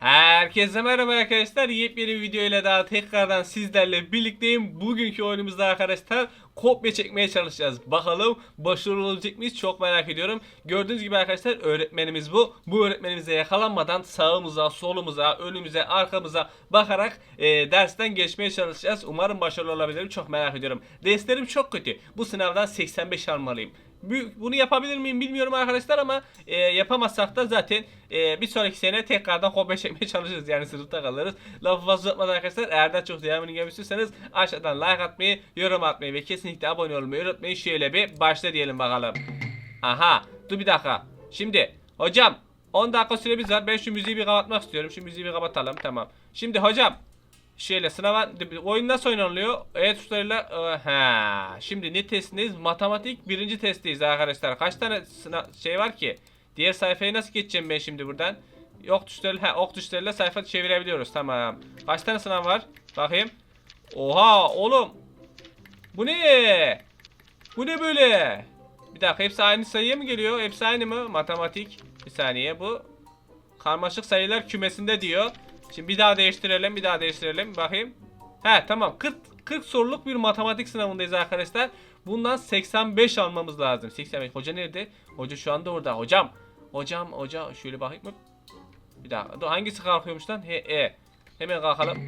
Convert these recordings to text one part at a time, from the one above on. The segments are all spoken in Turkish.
Herkese merhaba arkadaşlar. Yepyeni bir video ile daha tekrardan sizlerle birlikteyim. Bugünkü oyunumuzda arkadaşlar kopya çekmeye çalışacağız. Bakalım başarılı olacak mıyız? Çok merak ediyorum. Gördüğünüz gibi arkadaşlar öğretmenimiz bu. Bu öğretmenimize yakalanmadan sağımıza, solumuza, önümüze, arkamıza bakarak e, dersten geçmeye çalışacağız. Umarım başarılı olabilirim. Çok merak ediyorum. Derslerim çok kötü. Bu sınavdan 85 almalıyım. Bu- Bunu yapabilir miyim bilmiyorum arkadaşlar ama e, yapamazsak da zaten e, bir sonraki sene tekrardan kopya çekmeye çalışırız yani sınıfta kalırız. Lafı fazla uzatmadan arkadaşlar eğer daha çok devamını istiyorsanız aşağıdan like atmayı, yorum atmayı ve kesinlikle abone olmayı unutmayın. Şöyle bir başla diyelim bakalım. Aha dur bir dakika. Şimdi hocam 10 dakika süremiz var. Ben şu müziği bir kapatmak istiyorum. Şu müziği bir kapatalım tamam. Şimdi hocam Şöyle sınava oyun nasıl oynanılıyor? E tuşlarıyla e. Şimdi ne testindeyiz? Matematik birinci testteyiz arkadaşlar. Kaç tane sınav şey var ki? Diğer sayfaya nasıl geçeceğim ben şimdi buradan? Ok tuşlarıyla ha, ok tuşlarıyla sayfa çevirebiliyoruz. Tamam. Kaç tane sınav var? Bakayım. Oha oğlum. Bu ne? Bu ne böyle? Bir dakika hepsi aynı sayıya mı geliyor? Hepsi aynı mı? Matematik. Bir saniye bu. Karmaşık sayılar kümesinde diyor. Şimdi bir daha değiştirelim, bir daha değiştirelim. Bakayım. He tamam. 40 40 soruluk bir matematik sınavındayız arkadaşlar. Bundan 85 almamız lazım. 85. Hoca nerede? Hoca şu anda orada. Hocam. Hocam, hoca şöyle bakayım mı? Bir daha. Dur hangisi kalkıyormuş lan? He, e. Hemen kalkalım.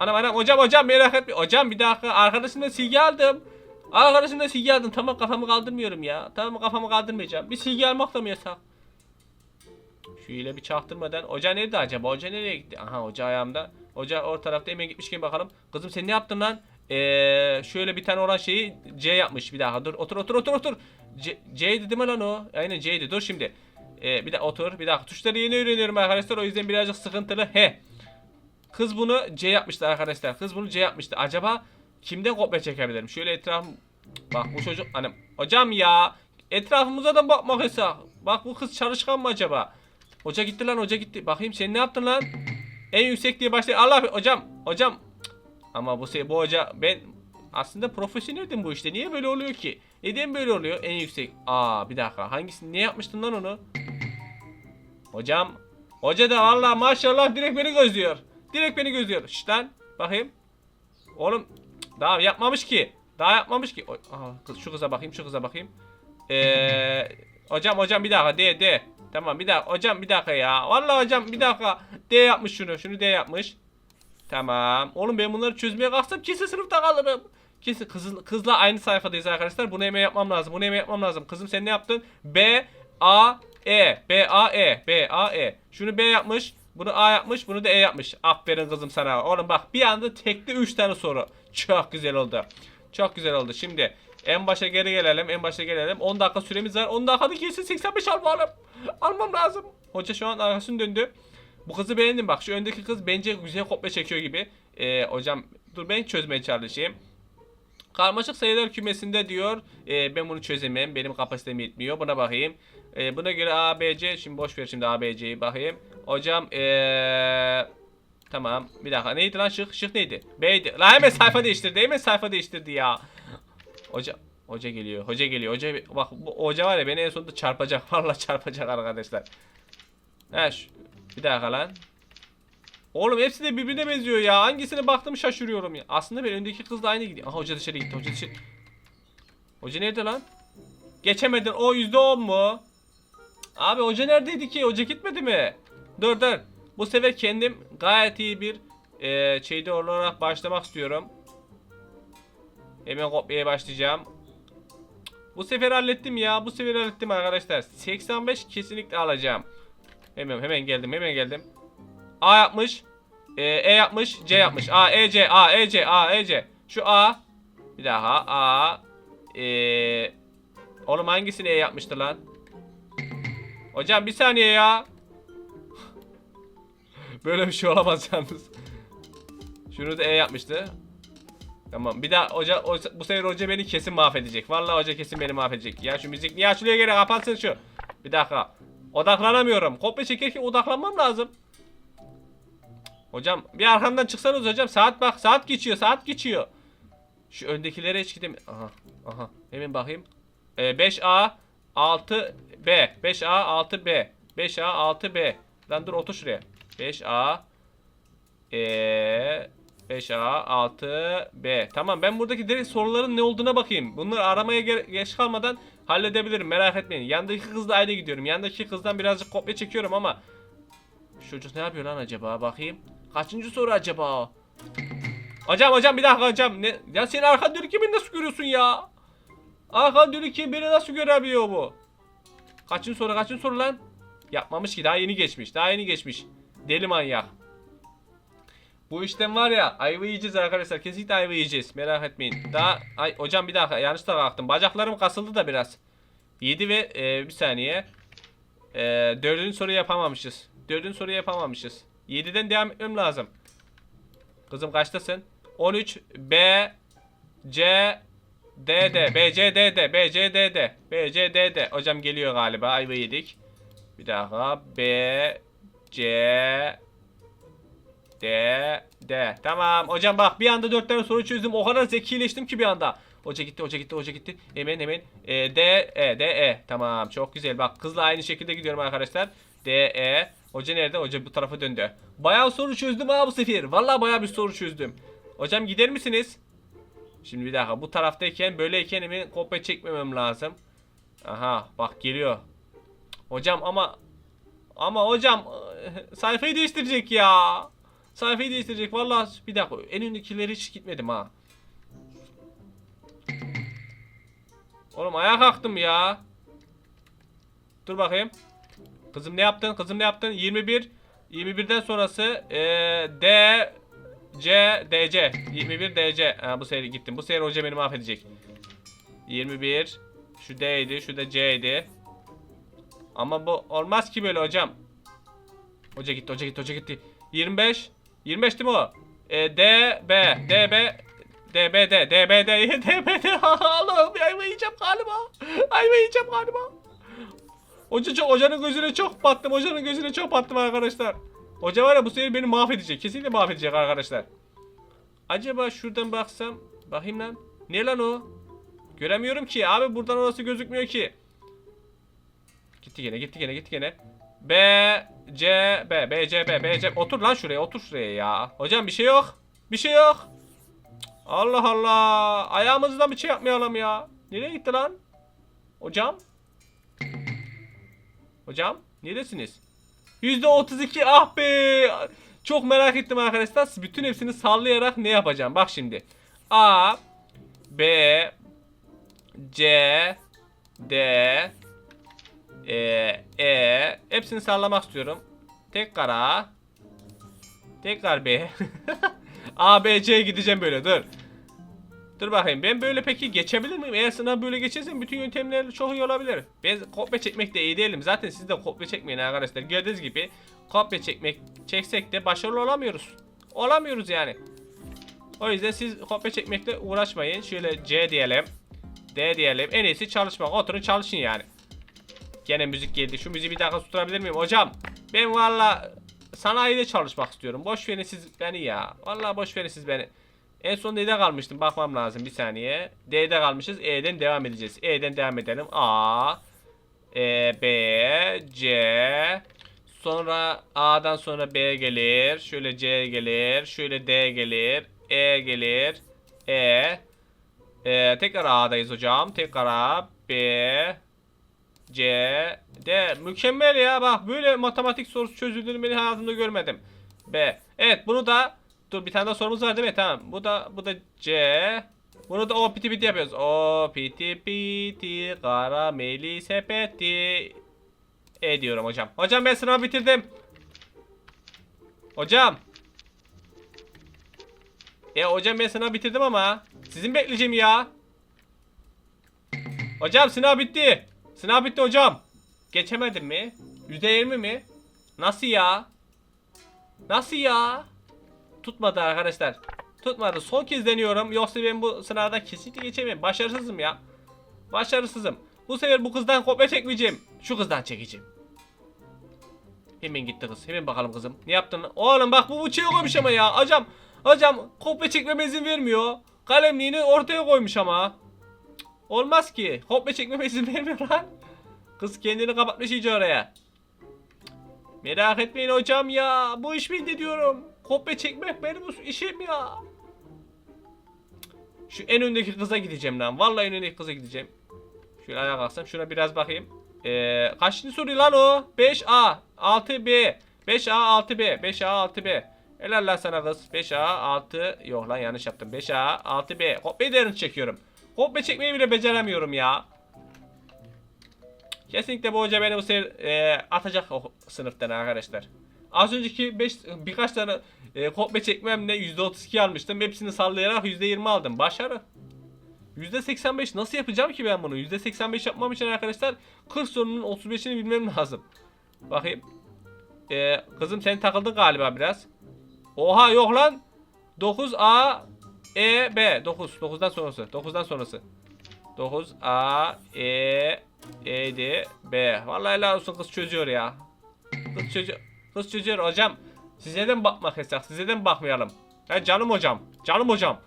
Anam anam hocam hocam merak etme. Hocam bir dakika arkadaşımla silgi aldım. Arkadaşımla silgi aldım. Tamam kafamı kaldırmıyorum ya. Tamam kafamı kaldırmayacağım. Bir silgi almak da mı yasak? Şöyle bir çaktırmadan. Hoca nerede acaba? Hoca nereye gitti? Aha hoca ayağımda. Hoca o tarafta hemen gitmişken bakalım. Kızım sen ne yaptın lan? Ee, şöyle bir tane olan şeyi C yapmış. Bir daha dur otur otur otur otur. C, C'ydi değil mi lan o? Aynen C'ydi. Dur şimdi. Ee, bir de otur. Bir dakika. Tuşları yeni öğreniyorum arkadaşlar. O yüzden birazcık sıkıntılı. He. Kız bunu C yapmıştı arkadaşlar. Kız bunu C yapmıştı. Acaba kimden kopya çekebilirim? Şöyle etrafım... Bak bu çocuk... Hani, hocam ya. Etrafımıza da bakmak yasak. Bak bu kız çalışkan mı acaba? Hoca gitti lan hoca gitti. Bakayım sen ne yaptın lan? En yüksek diye başladı. Allah hocam hocam. Ama bu se bu hoca ben aslında profesyoneldim bu işte. Niye böyle oluyor ki? Neden böyle oluyor? En yüksek. Aa bir dakika. Hangisini ne yapmıştın lan onu? Hocam. Hoca da valla maşallah direkt beni gözlüyor. Direkt beni gözlüyor. Şşt lan. Bakayım. Oğlum daha yapmamış ki. Daha yapmamış ki. Aha, kız, şu kıza bakayım şu kıza bakayım. Eee hocam hocam bir dakika de de. Tamam bir dakika hocam bir dakika ya. Vallahi hocam bir dakika. D yapmış şunu. Şunu D yapmış. Tamam. Oğlum ben bunları çözmeye kalksam kesin sınıfta kalırım. Kesin kız, kızla aynı sayfadayız arkadaşlar. Bunu hemen yapmam lazım. Bunu hemen yapmam lazım. Kızım sen ne yaptın? B A E B A E B A E. Şunu B yapmış. Bunu A yapmış. Bunu da E yapmış. Aferin kızım sana. Oğlum bak bir anda tekli 3 tane soru. Çok güzel oldu. Çok güzel oldu. Şimdi en başa geri gelelim. En başa gelelim. 10 dakika süremiz var. 10 dakikada kesin 85 almalım. Almam lazım. Hoca şu an arkasını döndü. Bu kızı beğendim bak. Şu öndeki kız bence güzel kopya çekiyor gibi. Ee, hocam dur ben çözmeye çalışayım. Karmaşık sayılar kümesinde diyor. e, ben bunu çözemem. Benim kapasitem yetmiyor. Buna bakayım. E, buna göre A, B, C. Şimdi boş ver şimdi A, B, C'yi bakayım. Hocam eee... Tamam. Bir dakika. Neydi lan şık? Şık neydi? B'ydi. Lan hemen sayfa değiştirdi. Hemen sayfa değiştirdi ya. Hoca Hoca geliyor. Hoca geliyor. Hoca bak bu hoca var ya beni en sonunda çarpacak. Vallahi çarpacak arkadaşlar. He şu- bir dakika lan. Oğlum hepsi de birbirine benziyor ya. Hangisine baktım şaşırıyorum ya. Aslında ben öndeki kızla aynı gidiyor. Aha hoca dışarı gitti. Hoca dışarı. Hoca nerede lan? Geçemedin. O yüzde on mu? Abi hoca neredeydi ki? Hoca gitmedi mi? Dur dur. Bu sefer kendim gayet iyi bir eee şeyde olarak başlamak istiyorum. Hemen kopyaya başlayacağım. Bu sefer hallettim ya. Bu sefer hallettim arkadaşlar. 85 kesinlikle alacağım. Hemen hemen geldim. Hemen geldim. A yapmış. E, e yapmış. C yapmış. A, E, C, A, E, C, A, E, C. Şu A. Bir daha. A. E, oğlum hangisini E yapmıştı lan? Hocam bir saniye ya. Böyle bir şey olamaz yalnız. Şunu da E yapmıştı. Tamam bir daha hoca, hoca- bu sefer hoca beni kesin mahvedecek. Vallahi hoca kesin beni mahvedecek. Ya şu müzik niye açılıyor gene kapatsın şu. Bir dakika. Odaklanamıyorum. Kopya çekerken odaklanmam lazım. Hocam bir arkamdan çıksanız hocam. Saat bak saat geçiyor saat geçiyor. Şu öndekilere hiç gideyim. Aha aha hemen bakayım. Ee, 5A 6B 5A 6B 5A 6B Lan dur otur şuraya. 5A E 5A 6B. Tamam ben buradaki direkt soruların ne olduğuna bakayım. Bunları aramaya ge- geç kalmadan halledebilirim. Merak etmeyin. Yandaki kızla aynı gidiyorum. Yandaki kızdan birazcık kopya çekiyorum ama şu çocuk ne yapıyor lan acaba? Bakayım. Kaçıncı soru acaba o? Hocam hocam bir dakika hocam. Ne? Ya senin arkan dönük beni nasıl görüyorsun ya? Arkan dönük beni nasıl görebiliyor bu? Kaçıncı soru kaçıncı soru lan? Yapmamış ki daha yeni geçmiş. Daha yeni geçmiş. Deli manyak. Bu işten var ya ayva yiyeceğiz arkadaşlar. Kesinlikle ayva yiyeceğiz. Merak etmeyin. Daha ay hocam bir dakika yanlış da kalktım. Bacaklarım kasıldı da biraz. 7 ve e, bir saniye. E, dördüncü soruyu yapamamışız. Dördüncü soruyu yapamamışız. 7'den devam etmem lazım. Kızım kaçtasın? 13 B C D D B C D D B C D D B C D D Hocam geliyor galiba. Ayva yedik. Bir daha B C D D Tamam hocam bak bir anda dört tane soru çözdüm. O kadar zekileştim ki bir anda. Hoca gitti, hoca gitti, hoca gitti. Hemen hemen. E, D E D E. Tamam çok güzel. Bak kızla aynı şekilde gidiyorum arkadaşlar. D E. Hoca nerede? Hoca bu tarafa döndü. Bayağı soru çözdüm ha bu sefer. Vallahi bayağı bir soru çözdüm. Hocam gider misiniz? Şimdi bir dakika bu taraftayken böyleyken hemen kopya çekmemem lazım. Aha bak geliyor. Hocam ama ama hocam sayfayı değiştirecek ya. Sayfayı değiştirecek. Vallahi bir dakika en öndekileri hiç gitmedim ha. Oğlum ayağa kalktım ya. Dur bakayım. Kızım ne yaptın? Kızım ne yaptın? 21 21'den sonrası eee D C DC 21 DC. Ha, bu sefer gittim. Bu sefer hoca beni mahvedecek. 21 şu D'ydi, şu da C'ydi. Ama bu olmaz ki böyle hocam. Hoca gitti, hoca gitti, hoca gitti. 25 25 değil mi o? E, D B D B D B D D B D D B D Allah'ım ayva yiyeceğim galiba. Ayva yiyeceğim galiba. Hoca çok, hocanın gözüne çok battım. Hocanın gözüne çok battım arkadaşlar. Hoca var ya bu sefer beni mahvedecek. Kesinlikle mahvedecek arkadaşlar. Acaba şuradan baksam. Bakayım lan. Ne lan o? Göremiyorum ki. Abi buradan orası gözükmüyor ki. Gitti gene gitti gene gitti gene. B C B B C B B C otur lan şuraya otur şuraya ya. Hocam bir şey yok. Bir şey yok. Allah Allah. Ayağımızdan bir şey yapmayalım ya. Nereye gitti lan? Hocam? Hocam? Neredesiniz? %32 ah be. Çok merak ettim arkadaşlar. Bütün hepsini sallayarak ne yapacağım? Bak şimdi. A B C D E E hepsini sallamak istiyorum. Tekrar A Tekrar B A B C gideceğim böyle dur. Dur bakayım ben böyle peki geçebilir miyim? Eğer sınav böyle geçersem bütün yöntemler çok iyi olabilir. Ben kopya çekmek de iyi değilim. Zaten siz de kopya çekmeyin arkadaşlar. Gördüğünüz gibi kopya çekmek çeksek de başarılı olamıyoruz. Olamıyoruz yani. O yüzden siz kopya çekmekle uğraşmayın. Şöyle C diyelim. D diyelim. En iyisi çalışmak. Oturun çalışın yani. Gene müzik geldi. Şu müziği bir dakika tutturabilir miyim? Hocam ben valla sanayide çalışmak istiyorum. Boş verin siz beni ya. Valla boş verin siz beni. En son D'de kalmıştım. Bakmam lazım bir saniye. D'de kalmışız. E'den devam edeceğiz. E'den devam edelim. A E B C Sonra A'dan sonra B gelir. Şöyle C gelir. Şöyle D gelir. E gelir. E e, tekrar A'dayız hocam. Tekrar A, B, C, D. Mükemmel ya bak böyle matematik sorusu çözüldüğünü ben hayatımda görmedim. B. Evet bunu da dur bir tane daha sorumuz var değil mi? Tamam. Bu da bu da C. Bunu da o piti piti yapıyoruz. O piti piti karameli sepeti. E diyorum hocam. Hocam ben sınavı bitirdim. Hocam. E hocam ben sınav bitirdim ama. Sizin bekleyeceğim ya. Hocam sınav bitti. Sınav bitti hocam. Geçemedim mi? %20 mi? Nasıl ya? Nasıl ya? Tutmadı arkadaşlar. Tutmadı. Son kez deniyorum. Yoksa ben bu sınavdan kesinlikle geçemem. Başarısızım ya. Başarısızım. Bu sefer bu kızdan kopya çekmeyeceğim. Şu kızdan çekeceğim. Hemen gitti kız. Hemen bakalım kızım. Ne yaptın? Oğlum bak bu uçuya koymuş ama ya. Hocam. Hocam kopya çekmeme izin vermiyor. Kalemliğini ortaya koymuş ama. Olmaz ki. Kopya çekmeme izin vermiyor lan. Kız kendini kapatmış iyice oraya. Merak etmeyin hocam ya. Bu iş bende diyorum. Kopya çekmek benim işim ya. Şu en öndeki kıza gideceğim lan. Vallahi en öndeki kıza gideceğim. Şöyle ayağa kalksam. Şuna biraz bakayım. Ee, kaçıncı soru lan o? 5A, 6B. 5A, 6B. 5A, 6B. Helal lan sana kız. 5A, 6. Yok lan yanlış yaptım. 5A, 6B. Kopya derin çekiyorum. Kopya çekmeyi bile beceremiyorum ya. Kesinlikle bu hoca beni bu sefer e, atacak o sınıftan arkadaşlar. Az önceki 5 birkaç tane e, kopya çekmemle %32 almıştım. Hepsini sallayarak %20 aldım. Başarı. %85 nasıl yapacağım ki ben bunu? %85 yapmam için arkadaşlar 40 sorunun 35'ini bilmem lazım. Bakayım. E, kızım sen takıldın galiba biraz. Oha yok lan. 9A E B 9 9'dan sonrası. 9'dan sonrası. 9 A E E D B. Vallahi helal olsun kız çözüyor ya. Kız çözüyor. Kız çözüyor hocam. Size de mi bakmak yasak? Size de mi bakmayalım? He canım hocam. Canım hocam.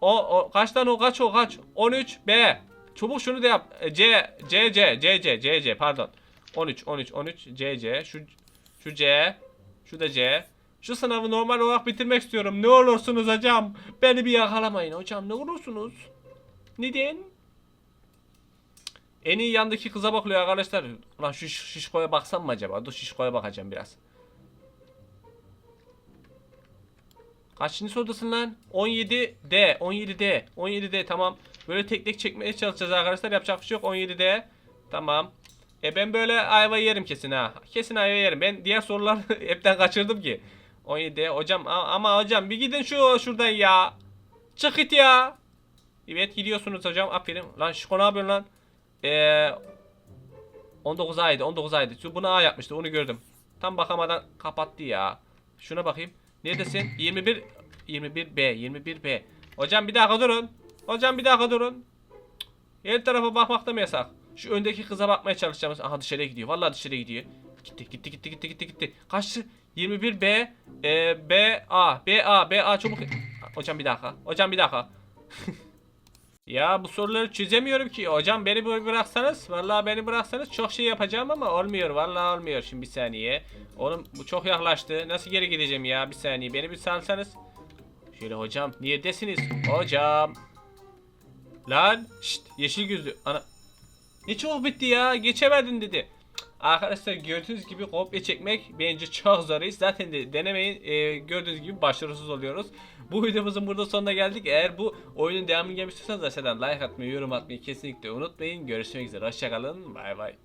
O, o kaç tane o kaç o kaç? 13 B. Çabuk şunu da yap. E, C C C C C C C pardon. 13 13 13 C C şu şu C şu da C. Şu sınavı normal olarak bitirmek istiyorum. Ne olursunuz hocam. Beni bir yakalamayın hocam. Ne olursunuz. Neden? En iyi yandaki kıza bakılıyor arkadaşlar. Ulan şu şiş- şişkoya baksam mı acaba? Dur şişkoya bakacağım biraz. Kaçıncı sorudasın lan? 17D. 17D. 17D tamam. Böyle tek tek çekmeye çalışacağız arkadaşlar. Yapacak bir şey yok. 17D. Tamam. E ben böyle ayva yerim kesin ha. Kesin ayva yerim. Ben diğer soruları hepten kaçırdım ki. 17D. Hocam ama hocam bir gidin şu şuradan ya. Çık ya. Evet gidiyorsunuz hocam. Aferin. Lan Şiko ne yapıyorsun lan? Eee 19 aydı 19 aydı. Şu bunu A yapmıştı onu gördüm. Tam bakamadan kapattı ya. Şuna bakayım. Neredesin? 21 21B 21B. Hocam bir dakika durun. Hocam bir dakika durun. Her tarafa bakmak da mı yasak? Şu öndeki kıza bakmaya çalışacağım. Aha dışarıya gidiyor. Vallahi dışarıya gidiyor. Gitti gitti gitti gitti gitti gitti. Kaçtı? 21B e, B A B A B A çabuk. Hocam bir dakika. Hocam bir dakika. Ya bu soruları çözemiyorum ki. Hocam beni bıraksanız, vallahi beni bıraksanız çok şey yapacağım ama olmuyor. Vallahi olmuyor. Şimdi bir saniye. Oğlum bu çok yaklaştı. Nasıl geri gideceğim ya? Bir saniye. Beni bir salsanız. Şöyle hocam. Neredesiniz? Hocam. Lan. Şşt. Yeşil gözlü. Ana. Ne çabuk bitti ya. Geçemedin dedi. Arkadaşlar gördüğünüz gibi kopya çekmek bence çok zor iş. Zaten de denemeyin. Ee, gördüğünüz gibi başarısız oluyoruz. Bu videomuzun burada sonuna geldik. Eğer bu oyunun devamını gelmek istiyorsanız aşağıdan like atmayı, yorum atmayı kesinlikle unutmayın. Görüşmek üzere. Hoşçakalın. Bay bay.